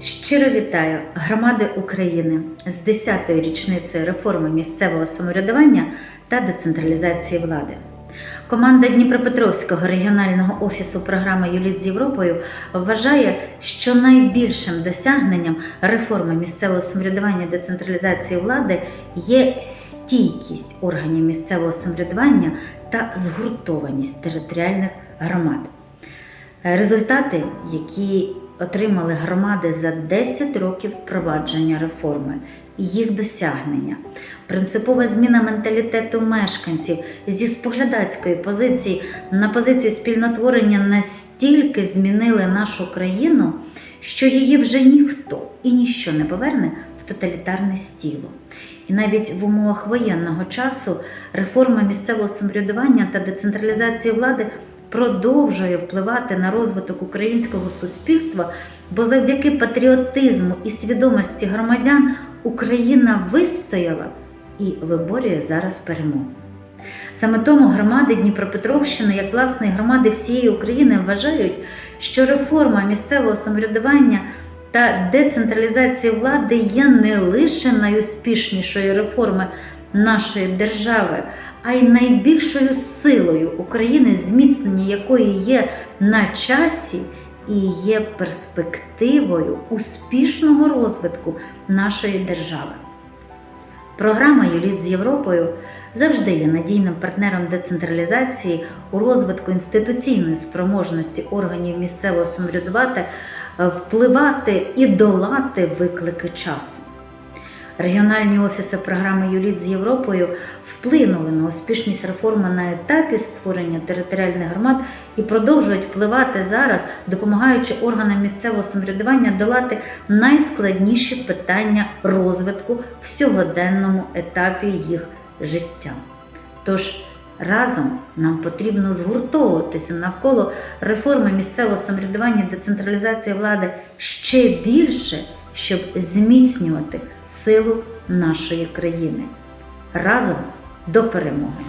Щиро вітаю громади України з 10-ї річницею реформи місцевого самоврядування та децентралізації влади. Команда Дніпропетровського регіонального офісу програми Юліт з Європою вважає, що найбільшим досягненням реформи місцевого самоврядування і децентралізації влади є стійкість органів місцевого самоврядування та згуртованість територіальних громад. Результати, які отримали громади за 10 років впровадження реформи, і їх досягнення, принципова зміна менталітету мешканців зі споглядацької позиції на позицію спільнотворення настільки змінили нашу країну, що її вже ніхто і ніщо не поверне в тоталітарне стіло. І навіть в умовах воєнного часу реформа місцевого самоврядування та децентралізації влади продовжує впливати на розвиток українського суспільства, бо завдяки патріотизму і свідомості громадян Україна вистояла і виборює зараз перемогу. Саме тому громади Дніпропетровщини, як власне громади всієї України, вважають, що реформа місцевого самоврядування та децентралізація влади є не лише найуспішнішою реформою нашої держави, а й найбільшою силою України, зміцнення якої є на часі і є перспективою успішного розвитку нашої держави. Програма Юліт з Європою завжди є надійним партнером децентралізації у розвитку інституційної спроможності органів місцевого самоврядувати, впливати і долати виклики часу. Регіональні офіси програми Юліт з Європою вплинули на успішність реформи на етапі створення територіальних громад і продовжують впливати зараз, допомагаючи органам місцевого самоврядування долати найскладніші питання розвитку в сьогоденному етапі їх життя. Тож разом нам потрібно згуртовуватися навколо реформи місцевого самоврядування децентралізації влади ще більше, щоб зміцнювати силу нашої країни. Разом до перемоги!